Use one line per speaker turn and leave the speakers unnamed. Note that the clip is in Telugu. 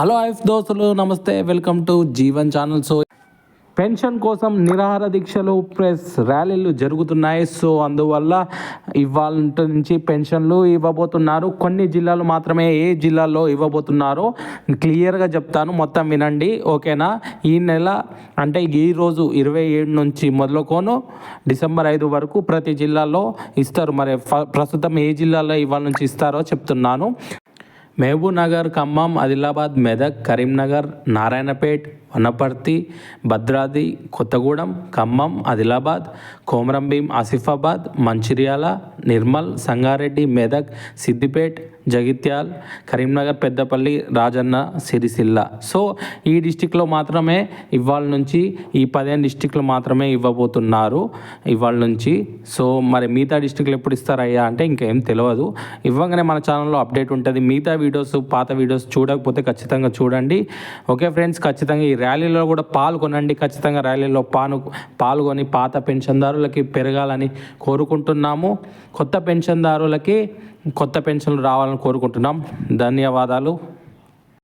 హలో ఐఫ్ దోస్తులు నమస్తే welcome to Jeevan channel. So pension కోసం నిరాహార దీక్షలు ప్లస్ ర్యాలీలు జరుగుతున్నాయి. సో అందువల్ల ఇవాళ నుంచి పెన్షన్లు ఇవ్వబోతున్నారు. కొన్ని జిల్లాలు మాత్రమే ఏ జిల్లాలో ఇవ్వబోతున్నారో క్లియర్గా చెప్తాను. మొత్తం వినండి ఓకేనా? ఈ నెల అంటే ఈ రోజు ఇరవై ఏడు నుంచి మొదలుకోను డిసెంబర్ ఐదు వరకు ప్రతి జిల్లాలో ఇస్తారు. మరి ఫ- ప్రస్తుతం ఏ జిల్లాలో ఇవాళ నుంచి ఇస్తారో చెప్తున్నాను. మహబూబ్నగర్ ఖమ్మం ఆదిలాబాద్ మెదక్ కరీంనగర్ నారాయణపేట్ వనపర్తి భద్రాద్రి కొత్తగూడెం ఖమ్మం ఆదిలాబాద్ కోమరంభీం ఆసిఫాబాద్ మంచిర్యాల నిర్మల్ సంగారెడ్డి మెదక్ సిద్దిపేట్ జగిత్యాల్ కరీంనగర్ పెద్దపల్లి రాజన్న సిరిసిల్ల. సో ఈ డిస్టిక్లో మాత్రమే ఇవాళ నుంచి ఈ పదిహేను డిస్టిక్లు మాత్రమే ఇవ్వబోతున్నారు ఇవాళ నుంచి. సో మరి మిగతా డిస్టిక్లు ఎప్పుడు ఇస్తారయ్యా అంటే ఇంకేం తెలియదు ఇవ్వగానే మన ఛానల్లో అప్డేట్ ఉంటుంది. మిగతా వీడియోస్ పాత వీడియోస్ చూడకపోతే ఖచ్చితంగా చూడండి. ఓకే ఫ్రెండ్స్ ఖచ్చితంగా ఈ ర్యాలీలో కూడా పాల్గొనండి ఖచ్చితంగా ర్యాలీలో పాను పాల్గొని పాత పెన్షన్దారులకి పెరగాలని కోరుకుంటున్నాము. కొత్త పెన్షన్దారులకి కొత్త పెన్షన్లు రావాలని కోరుకుంటున్నాం. ధన్యవాదాలు.